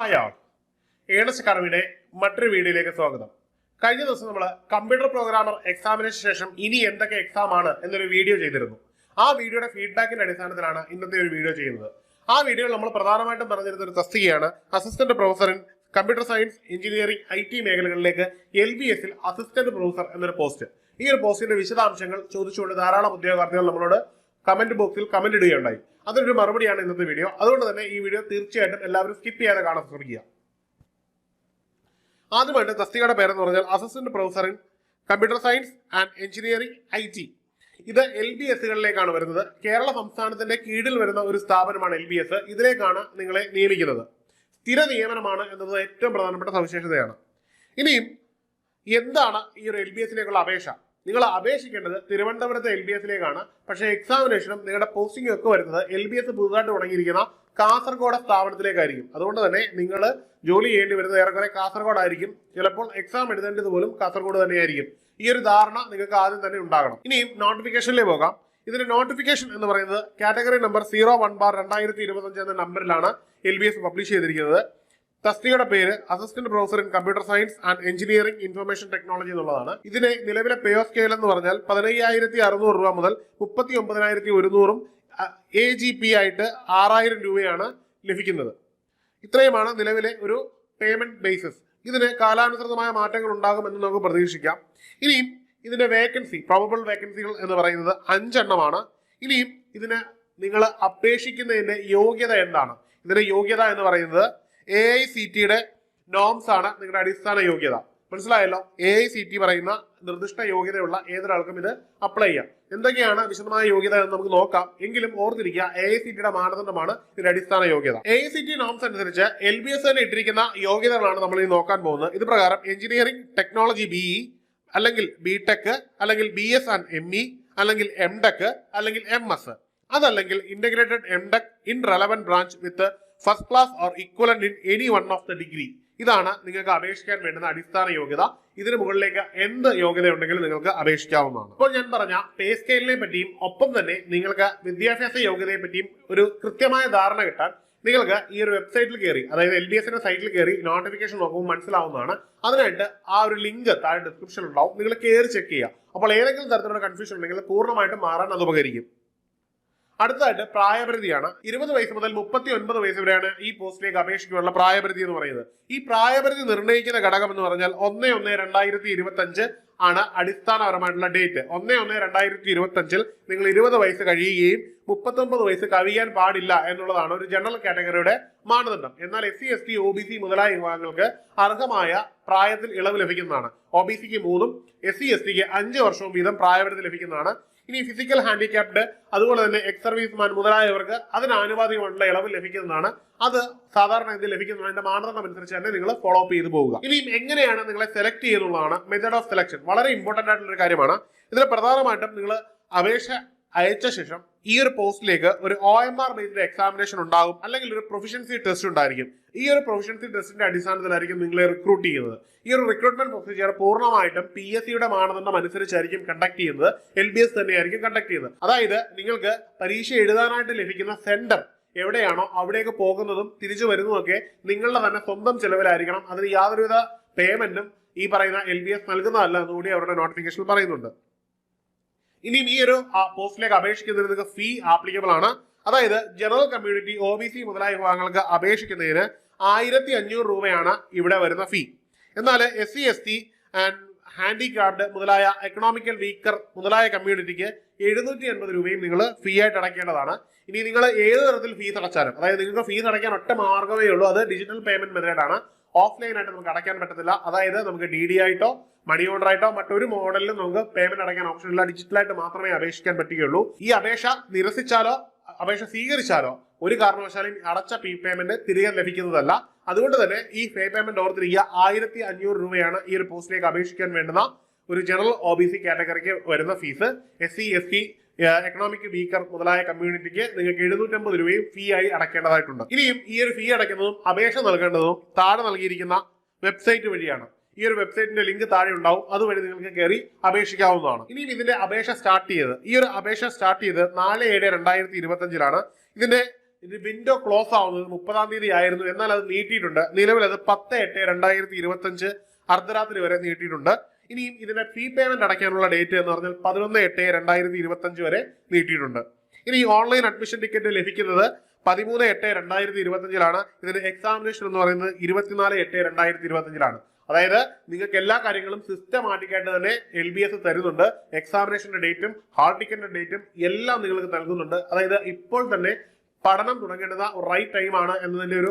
Hi മറ്റൊരു വീഡിയോയിലേക്ക് സ്വാഗതം. കഴിഞ്ഞ ദിവസം നമ്മൾ കമ്പ്യൂട്ടർ പ്രോഗ്രാമർ എക്സാമിന് ശേഷം ഇനി എന്തൊക്കെ എക്സാം ആണ് എന്നൊരു വീഡിയോ ചെയ്തിരുന്നു. ആ വീഡിയോയുടെ ഫീഡ്ബാക്കിന്റെ അടിസ്ഥാനത്തിലാണ് ഇന്നത്തെ ഒരു വീഡിയോ ചെയ്യുന്നത്. ആ വീഡിയോയിൽ നമ്മൾ പ്രധാനമായിട്ടും പറഞ്ഞിരുന്ന ഒരു തസ്തികയാണ്. Assistant professor in computer science engineering I T മേഖലകളിലേക്ക് എൽ ബി എസിൽ അസിസ്റ്റന്റ് പ്രൊഫസർ എന്നൊരു പോസ്റ്റ് ഈ ഒരു പോസ്റ്റിന്റെ വിശദാംശങ്ങൾ ചോദിച്ചുകൊണ്ട് ധാരാളം ഉദ്യോഗാർത്ഥികൾ നമ്മളോട് കമന്റ് ബോക്സിൽ കമന്റ് ഇടുകയുണ്ടായി. അതിനൊരു മറുപടിയാണ് ഇന്നത്തെ വീഡിയോ അതുകൊണ്ട് തന്നെ ഈ വീഡിയോ തീർച്ചയായിട്ടും എല്ലാവരും സ്കിപ്പ് ചെയ്യാതെ കാണാൻ ശ്രമിക്കുക. ആദ്യമായിട്ട് തസ്തികയുടെ പേരെന്ന് പറഞ്ഞാൽ assistant professor in computer science and engineering I T ഇത് എൽ ബി എസുകളിലേക്കാണ് വരുന്നത്. കേരള സംസ്ഥാനത്തിന്റെ കീഴിൽ വരുന്ന ഒരു സ്ഥാപനമാണ് എൽ ബി എസ് ഇതിലേക്കാണ് നിങ്ങളെ നിയമിക്കുന്നത്. സ്ഥിര നിയമനമാണ് എന്നത് ഏറ്റവും പ്രധാനപ്പെട്ട സവിശേഷതയാണ്. ഇനിയും എന്താണ് ഈ ഒരു എൽ ബി എസിലേക്കുള്ള അപേക്ഷ? നിങ്ങൾ അപേക്ഷിക്കേണ്ടത് തിരുവനന്തപുരത്തെ എൽ ബി എസിലേക്കാണ്. പക്ഷേ എക്സാമിനേഷനും നിങ്ങളുടെ പോസ്റ്റിംഗും ഒക്കെ വരുന്നത് എൽ ബി എസ് പുതുതായിട്ട് തുടങ്ങിയിരിക്കുന്ന കാസർഗോഡ് സ്ഥാപനത്തിലേക്കായിരിക്കും. അതുകൊണ്ട് തന്നെ നിങ്ങൾ ജോലി ചെയ്യേണ്ടി വരുന്നത് ഏറെക്കുറെ കാസർഗോഡ് ആയിരിക്കും ചിലപ്പോൾ എക്സാം എഴുതേണ്ടത് പോലും കാസർഗോഡ് തന്നെയായിരിക്കും. ഈ ഒരു ധാരണ നിങ്ങൾക്ക് ആദ്യം തന്നെ ഉണ്ടാകണം. ഇനിയും നോട്ടിഫിക്കേഷനിലേക്ക് പോകാം. ഇതിന്റെ നോട്ടിഫിക്കേഷൻ എന്ന് പറയുന്നത് category number zero one bar രണ്ടായിരത്തി ഇരുപത്തഞ്ച് എന്ന നമ്പറിലാണ് എൽ ബി എസ് പബ്ലിഷ് ചെയ്തിരിക്കുന്നത്. തസ്തികയുടെ പേര് assistant professor in computer science and engineering information technology എന്നുള്ളതാണ്. ഇതിന് നിലവിലെ പേ ഓഫ് സ്കെയിൽ എന്ന് പറഞ്ഞാൽ പതിനയ്യായിരത്തി അറുന്നൂറ് രൂപ മുതൽ മുപ്പത്തി ഒമ്പതിനായിരത്തി ഒരുന്നൂറും എ ജി പി ആയിട്ട് ആറായിരം രൂപയാണ് ലഭിക്കുന്നത്. ഇത്രയുമാണ് നിലവിലെ ഒരു പേയ്മെന്റ് ബേസിസ് ഇതിന് കാലാനുസൃതമായ മാറ്റങ്ങൾ ഉണ്ടാകുമെന്ന് നമുക്ക് പ്രതീക്ഷിക്കാം. ഇനിയും ഇതിന്റെ വേക്കൻസി പ്രോബബിൾ വേക്കൻസികൾ എന്ന് പറയുന്നത് അഞ്ചെണ്ണമാണ്. ഇനിയും ഇതിന് നിങ്ങൾ അപേക്ഷിക്കുന്നതിന്റെ യോഗ്യത എന്താണ്? ഇതിന്റെ യോഗ്യത എന്ന് പറയുന്നത് എ ഐ സി ടിയുടെ നോംസ് ആണ് നിങ്ങളുടെ അടിസ്ഥാന യോഗ്യത. മനസ്സിലായല്ലോ? എ ഐ സി ടി പറയുന്ന നിർദ്ദിഷ്ട യോഗ്യതയുള്ള ഏതൊരാൾക്കും ഇത് അപ്ലൈ ചെയ്യാം. എന്തൊക്കെയാണ് വിശദമായ യോഗ്യത എന്ന് നമുക്ക് നോക്കാം. എങ്കിലും ഓർത്തിരിക്കുക എ ഐ സി ടിയുടെ മാനദണ്ഡമാണ് ഇതിന്റെ അടിസ്ഥാന യോഗ്യത. A I C T norms അനുസരിച്ച് എൽ ബി എസ് തന്നെ ഇട്ടിരിക്കുന്ന യോഗ്യതകളാണ് നമ്മൾ ഇനി നോക്കാൻ പോകുന്നത്. ഇത് പ്രകാരം എഞ്ചിനീയറിംഗ് ടെക്നോളജി ബിഇ അല്ലെങ്കിൽ ബി ടെക് അല്ലെങ്കിൽ B S and M E അല്ലെങ്കിൽ എം ടെക് അല്ലെങ്കിൽ എം എസ് അതല്ലെങ്കിൽ integrated M tech in relevant branch with first class or equivalent in any one of the degree ഇതാണ് നിങ്ങൾക്ക് അപേക്ഷിക്കാൻ വേണ്ടുന്ന അടിസ്ഥാന യോഗ്യത. ഇതിന് മുകളിലേക്ക് എന്ത് യോഗ്യത ഉണ്ടെങ്കിലും നിങ്ങൾക്ക് അപേക്ഷിക്കാവുന്നതാണ്. ഇപ്പോൾ ഞാൻ പറഞ്ഞ പേ സ്കെയിലിനെ പറ്റിയും ഒപ്പം തന്നെ നിങ്ങൾക്ക് വിദ്യാഭ്യാസ യോഗ്യതയെ പറ്റിയും ഒരു കൃത്യമായ ധാരണ കിട്ടാൻ നിങ്ങൾക്ക് ഈ ഒരു വെബ്സൈറ്റിൽ കയറി അതായത് എൽ ഡി എസിന്റെ സൈറ്റിൽ കയറി നോട്ടിഫിക്കേഷൻ നോക്കുമ്പോൾ മനസ്സിലാവുന്നതാണ്. അതിനായിട്ട് ആ ഒരു ലിങ്ക് താഴെ ഡിസ്ക്രിപ്ഷൻ ഉണ്ടാവും. നിങ്ങൾ കയറി ചെക്ക് ചെയ്യുക. അപ്പോൾ ഏതെങ്കിലും തരത്തിലുള്ള കൺഫ്യൂഷൻ ഉണ്ടെങ്കിൽ പൂർണമായിട്ടും മാറാൻ അത് ഉപകരിക്കും. അടുത്തതായിട്ട് പ്രായപരിധിയാണ്. ഇരുപത് വയസ്സ് മുതൽ മുപ്പത്തി ഒൻപത് വയസ്സ് വരെയാണ് ഈ പോസ്റ്റിലേക്ക് അപേക്ഷിക്കാനുള്ള പ്രായപരിധി എന്ന് പറയുന്നത്. ഈ പ്രായപരിധി നിർണയിക്കുന്ന ഘടകം എന്ന് പറഞ്ഞാൽ ഒന്ന് ഒന്ന് രണ്ടായിരത്തി ഇരുപത്തി അഞ്ച് ആണ് അടിസ്ഥാനപരമായിട്ടുള്ള ഡേറ്റ്. ഒന്ന് ഒന്ന് രണ്ടായിരത്തി ഇരുപത്തി അഞ്ചിൽ നിങ്ങൾ ഇരുപത് വയസ്സ് കഴിയുകയും മുപ്പത്തൊമ്പത് വയസ്സ് കവിയാൻ പാടില്ല എന്നുള്ളതാണ് ഒരു ജനറൽ കാറ്റഗറിയുടെ മാനദണ്ഡം. എന്നാൽ S C S T O B C മുതലായ വിഭാഗങ്ങൾക്ക് അർഹമായ പ്രായത്തിൽ ഇളവ് ലഭിക്കുന്നതാണ്. ഒ ബി സിക്ക് മൂന്നും എസ് സി എസ് ടിക്ക് അഞ്ച് വർഷവും വീതം പ്രായപരിധി ലഭിക്കുന്നതാണ്. ഇനി ഫിസിക്കൽ ഹാൻഡിക്യാപ്ഡ് അതുപോലെ തന്നെ എക്സ് സർവീസ്മാൻ മുതലായവർക്ക് അതിന് ആനുപാതികമായിട്ടുള്ള ഇളവ് ലഭിക്കുന്നതാണ്. അത് സാധാരണ ഇത് ലഭിക്കുന്നതിന്റെ മാനദണ്ഡം അനുസരിച്ച് തന്നെ നിങ്ങൾ ഫോളോ അപ്പ് ചെയ്ത് പോവുക. ഇനിയും എങ്ങനെയാണ് നിങ്ങളെ സെലക്ട് ചെയ്യുന്നുള്ളതാണ് മെത്തേഡ് ഓഫ് സെലക്ഷൻ വളരെ ഇമ്പോർട്ടന്റ് ആയിട്ടുള്ള ഒരു കാര്യമാണ്. ഇതിൽ പ്രധാനമായിട്ടും നിങ്ങൾ അപേക്ഷ അയച്ച ശേഷം ഈ ഒരു പോസ്റ്റിലേക്ക് ഒരു O M R based examination ഉണ്ടാകും അല്ലെങ്കിൽ ഒരു പ്രൊഫഷൻസി ടെസ്റ്റ് ഉണ്ടായിരിക്കും. ഈ ഒരു പ്രൊഫഷൻസി ടെസ്റ്റിന്റെ അടിസ്ഥാനത്തിലായിരിക്കും നിങ്ങളെ റിക്രൂട്ട് ചെയ്യുന്നത്. ഈ ഒരു റിക്രൂട്ട്മെന്റ് പ്രൊസീജിയർ പൂർണമായിട്ടും പി എസ് സിയുടെ മാനദണ്ഡം അനുസരിച്ചായിരിക്കും കണ്ടക്ട് ചെയ്യുന്നത്. എൽ ബി എസ് തന്നെയായിരിക്കും കണ്ടക്ട് ചെയ്യുന്നത്. അതായത് നിങ്ങൾക്ക് പരീക്ഷ എഴുതാനായിട്ട് ലഭിക്കുന്ന സെന്റർ എവിടെയാണോ അവിടേക്ക് പോകുന്നതും തിരിച്ചു വരുന്നതും ഒക്കെ നിങ്ങളുടെ തന്നെ സ്വന്തം ചെലവിലായിരിക്കണം. അതിന് യാതൊരുവിധ പേയ്മെന്റും ഈ പറയുന്ന എൽ ബി എസ് നൽകുന്നതല്ല എന്നുകൂടി അവരുടെ നോട്ടിഫിക്കേഷനിൽ പറയുന്നുണ്ട്. ഇനിയും ഈ ഒരു പോസ്റ്റിലേക്ക് അപേക്ഷിക്കുന്നതിന് നിങ്ങൾക്ക് ഫീ ആപ്ലിക്കബിൾ ആണ്. അതായത് general community O B C മുതലായ വിഭാഗങ്ങൾക്ക് അപേക്ഷിക്കുന്നതിന് ആയിരത്തി അഞ്ഞൂറ് രൂപയാണ് ഇവിടെ വരുന്ന ഫീ എന്നാൽ S C S T and handicraft മുതലായ എക്കണോമിക്കൽ വീക്കർ മുതലായ കമ്മ്യൂണിറ്റിക്ക് എഴുന്നൂറ്റി എൺപത് രൂപയും നിങ്ങൾ ഫീ ആയിട്ട് അടയ്ക്കേണ്ടതാണ്. ഇനി നിങ്ങൾ ഏത് തരത്തിൽ ഫീസ് അടച്ചാലും അതായത് നിങ്ങൾക്ക് ഫീസ് അടയ്ക്കാൻ ഒറ്റ മാർഗമേ ഉള്ളൂ അത് ഡിജിറ്റൽ പേയ്മെന്റ് മെത്തേഡാണ് ഓഫ്ലൈൻ ആയിട്ട് നമുക്ക് അടയ്ക്കാൻ പറ്റത്തില്ല. അതായത് നമുക്ക് ഡി ഡി ആയിട്ടോ മണി ഓർഡർ ആയിട്ടോ മറ്റൊരു മോഡലിലും നമുക്ക് പേയ്മെന്റ് അടയ്ക്കാൻ ഓപ്ഷൻ ഇല്ല. ഡിജിറ്റലായിട്ട് മാത്രമേ അപേക്ഷിക്കാൻ പറ്റുകയുള്ളൂ. ഈ അപേക്ഷ നിരസിച്ചാലോ അപേക്ഷ സ്വീകരിച്ചാലോ? ഒരു കാരണവശാലും അടച്ച പി പേയ്മെന്റ് തിരികെ ലഭിക്കുന്നതല്ല. അതുകൊണ്ട് തന്നെ ഈ പേ പേയ്മെന്റ് ഓർത്തിരിക്കുക. ആയിരത്തി അഞ്ഞൂറ് രൂപയാണ് ഈ ഒരു പോസ്റ്റിലേക്ക് അപേക്ഷിക്കാൻ വേണ്ടുന്ന ഒരു ജനറൽ ഒ ബി സി കാറ്റഗറിക്ക് വരുന്ന fees S C S T economic weaker മുതലായ കമ്മ്യൂണിറ്റിക്ക് നിങ്ങൾക്ക് എഴുന്നൂറ്റമ്പത് രൂപയും ഫീ ആയി അടക്കേണ്ടതായിട്ടുണ്ട് ഇനിയും ഈ ഒരു ഫീ അടയ്ക്കുന്നതും അപേക്ഷ നൽകേണ്ടതും താഴെ നൽകിയിരിക്കുന്ന വെബ്സൈറ്റ് വഴിയാണ്. ഈ ഒരു വെബ്സൈറ്റിന്റെ ലിങ്ക് താഴെ ഉണ്ടാവും. അതുവഴി നിങ്ങൾക്ക് കയറി അപേക്ഷിക്കാവുന്നതാണ്. ഇനിയും ഇതിന്റെ അപേക്ഷ സ്റ്റാർട്ട് ചെയ്ത് ഈ ഒരു അപേക്ഷ സ്റ്റാർട്ട് ചെയ്ത് നാല് ഏഴ് രണ്ടായിരത്തി ഇരുപത്തി അഞ്ചിലാണ് ഇതിന്റെ ഇത് വിൻഡോ ക്ലോസ് ആവുന്നത് മുപ്പതാം തീയതി ആയിരുന്നു. എന്നാൽ അത് നീട്ടിയിട്ടുണ്ട്. നിലവിൽ അത് പത്ത് എട്ട് രണ്ടായിരത്തി ഇരുപത്തി അഞ്ച് അർദ്ധരാത്രി വരെ നീട്ടിയിട്ടുണ്ട്. ഇനിയും ഇതിന്റെ ഫീ പേയ്മെന്റ് അടയ്ക്കാനുള്ള ഡേറ്റ് എന്ന് പറഞ്ഞാൽ പതിനൊന്ന് എട്ട് രണ്ടായിരത്തി ഇരുപത്തി അഞ്ച് വരെ നീട്ടിയിട്ടുണ്ട്. ഇനി ഓൺലൈൻ അഡ്മിഷൻ ടിക്കറ്റ് ലഭിക്കുന്നത് പതിമൂന്ന് എട്ട് രണ്ടായിരത്തി ഇരുപത്തി അഞ്ചിലാണ് ഇതിന്റെ എക്സാമിനേഷൻ എന്ന് പറയുന്നത് ഇരുപത്തിനാല് എട്ട് രണ്ടായിരത്തി ഇരുപത്തി അഞ്ചിലാണ് അതായത് നിങ്ങൾക്ക് എല്ലാ കാര്യങ്ങളും സിസ്റ്റമാറ്റിക് ആയിട്ട് തന്നെ എൽ ബി എസ് തരുന്നുണ്ട്. എക്സാമിനേഷന്റെ ഡേറ്റും ഹാൾ ടിക്കറ്റിന്റെ ഡേറ്റും എല്ലാം നിങ്ങൾക്ക് നൽകുന്നുണ്ട്. അതായത് ഇപ്പോൾ തന്നെ പഠനം തുടങ്ങേണ്ടത് റൈറ്റ് ടൈം ആണ് എന്നതിന്റെ ഒരു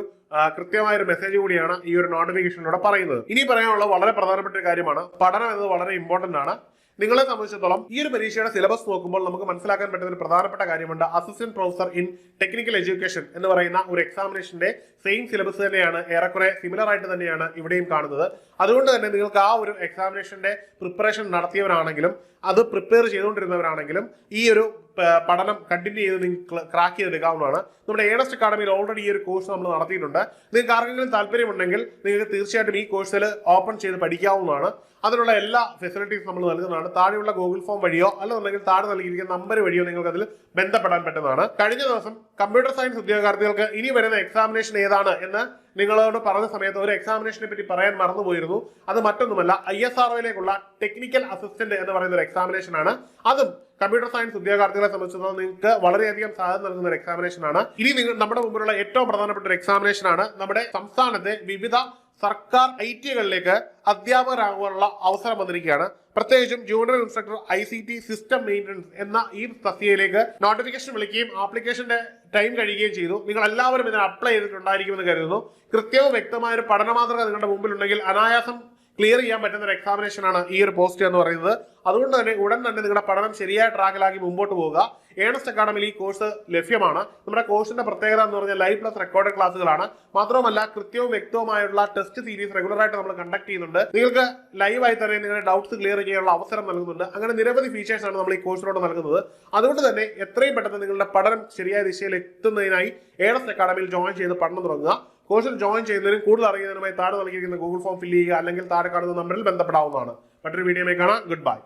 കൃത്യമായ ഒരു മെസ്സേജ് കൂടിയാണ് ഈ ഒരു നോട്ടിഫിക്കേഷനിലൂടെ പറയുന്നത്. ഇനി പറയാനുള്ള വളരെ പ്രധാനപ്പെട്ട കാര്യമാണ്. പഠനം എന്നത് വളരെ ഇമ്പോർട്ടന്റ് ആണ്. നിങ്ങളെ സംബന്ധിച്ചിടത്തോളം ഈ ഒരു പരീക്ഷയുടെ സിലബസ് നോക്കുമ്പോൾ നമുക്ക് മനസ്സിലാക്കാൻ പറ്റുന്ന ഒരു പ്രധാനപ്പെട്ട കാര്യമുണ്ട്. Assistant professor in technical education എന്ന് പറയുന്ന ഒരു എക്സാമിനേഷന്റെ സെയിം സിലബസ് തന്നെയാണ് ഏറെക്കുറെ സിമിലർ ആയിട്ട് തന്നെയാണ് ഇവിടെയും കാണുന്നത്. അതുകൊണ്ട് തന്നെ നിങ്ങൾക്ക് ആ ഒരു എക്സാമിനേഷന്റെ പ്രിപ്പറേഷൻ നടത്തിയവരാണെങ്കിലും അത് പ്രിപ്പയർ ചെയ്തുകൊണ്ടിരുന്നവരാണെങ്കിലും ഈ ഒരു പഠനം കണ്ടിന്യൂ ചെയ്ത് നിങ്ങൾക്ക് ക്രാക്ക് ചെയ്തെടുക്കാവുന്നതാണ്. നമ്മുടെ ഏണസ്റ്റ് അക്കാഡമിയിൽ ഓൾറെഡി ഈ ഒരു കോഴ്സ് നമ്മൾ നടത്തിയിട്ടുണ്ട്. നിങ്ങൾക്ക് ആർക്കെങ്കിലും താല്പര്യമുണ്ടെങ്കിൽ നിങ്ങൾക്ക് തീർച്ചയായിട്ടും ഈ കോഴ്സിൽ ഓപ്പൺ ചെയ്ത് പഠിക്കാവുന്നതാണ്. അതിനുള്ള എല്ലാ ഫെസിലിറ്റീസ് നമ്മൾ നൽകുന്നതാണ്. താഴെയുള്ള ഗൂഗിൾ ഫോം വഴിയോ അല്ലെന്നുണ്ടെങ്കിൽ താഴെ നൽകിയിരിക്കുന്ന നമ്പർ വഴിയോ നിങ്ങൾക്ക് അതിൽ ബന്ധപ്പെടാൻ പറ്റുന്നതാണ്. കഴിഞ്ഞ ദിവസം കമ്പ്യൂട്ടർ സയൻസ് ഉദ്യോഗാർത്ഥികൾക്ക് ഇനി വരുന്ന എക്സാമിനേഷൻ ഏതാണ് എന്ന് നിങ്ങളോട് പറഞ്ഞ സമയത്ത് ഒരു എക്സാമിനേഷനെ പറ്റി പറയാൻ മറന്നുപോയിരുന്നു. അത് മറ്റൊന്നുമല്ല ഐ എസ് ആർ ഒയിലേക്കുള്ള ടെക്നിക്കൽ അസിസ്റ്റന്റ് എന്ന് പറയുന്ന ഒരു എക്സാമിനേഷൻ ആണ്. അതും കമ്പ്യൂട്ടർ സയൻസ് ഉദ്യോഗാർത്ഥികളെ സംബന്ധിച്ചിടത്തോളം നിങ്ങൾക്ക് വളരെയധികം സാധ്യത നൽകുന്ന ഒരു എക്സാമിനേഷൻ ആണ്. ഇനി നിങ്ങൾ നമ്മുടെ മുമ്പിലുള്ള ഏറ്റവും പ്രധാനപ്പെട്ട ഒരു എക്സാമിനേഷൻ ആണ്. നമ്മുടെ സംസ്ഥാനത്തെ വിവിധ സർക്കാർ ഐ ടികളിലേക്ക് അധ്യാപകരാകാനുള്ള അവസരം വന്നിരിക്കുകയാണ്. പ്രത്യേകിച്ചും junior instructor I C T system maintenance എന്ന ഈ തസ്തികയിലേക്ക് നോട്ടിഫിക്കേഷൻ വിളിക്കുകയും ആപ്ലിക്കേഷന്റെ ടൈം കഴിയുകയും ചെയ്തു. നിങ്ങൾ എല്ലാവരും ഇതിന് അപ്ലൈ ചെയ്തിട്ടുണ്ടായിരിക്കുമെന്ന് കരുതുന്നു. കൃത്യവും വ്യക്തമായ ഒരു പഠന മാതൃക നിങ്ങളുടെ മുമ്പിലുണ്ടെങ്കിൽ അനായാസം ക്ലിയർ ചെയ്യാൻ പറ്റുന്ന ഒരു എക്സാമിനേഷൻ ആണ് ഈ ഒരു പോസ്റ്റ് എന്ന് പറയുന്നത്. അതുകൊണ്ട് തന്നെ ഉടൻ തന്നെ നിങ്ങളുടെ പഠനം ശരിയായ ട്രാക്കിലാക്കി മുമ്പോട്ട് പോവുക. ഏണസ്റ്റ് അക്കാഡമിയിൽ ഈ കോഴ്സ് ലഭ്യമാണ്. നമ്മുടെ കോഴ്സിന്റെ പ്രത്യേകത എന്ന് പറഞ്ഞാൽ ലൈവ് പ്ലസ് റെക്കോർഡ് ക്ലാസ്സുകളാണ് മാത്രമല്ല കൃത്യവും വ്യക്തവുമായുള്ള ടെസ്റ്റ് സീരീസ് റെഗുലർ ആയിട്ട് നമ്മൾ കണ്ടക്ട് ചെയ്യുന്നുണ്ട്. നിങ്ങൾക്ക് ലൈവായി തന്നെ നിങ്ങളുടെ ഡൗട്ട്സ് ക്ലിയർ ചെയ്യാനുള്ള അവസരം നൽകുന്നുണ്ട്. അങ്ങനെ നിരവധി ഫീച്ചേഴ്സ് ആണ് നമ്മൾ ഈ കോഴ്സിലൂടെ നൽകുന്നത്. അതുകൊണ്ട് തന്നെ എത്രയും പെട്ടെന്ന് നിങ്ങളുടെ പഠനം ശരിയായ ദിശയിൽ എത്തുന്നതിനായി ഏണസ്റ്റ് അക്കാഡമിയിൽ ജോയിൻ ചെയ്ത് പഠനം തുടങ്ങുക. കോഴ്സിൽ ജോയിൻ ചെയ്യുന്നതിനും കൂടുതൽ അറിയുന്നതിനുമായി താഴെ നൽകിയിരിക്കുന്ന ഗൂഗിൾ ഫോം ഫില്ല് ചെയ്യുക അല്ലെങ്കിൽ താഴെ കാണുന്ന നമ്പറിൽ ബന്ധപ്പെടാവുന്നതാണ്. മറ്റൊരു വീഡിയോയിൽ കാണാം. Good bye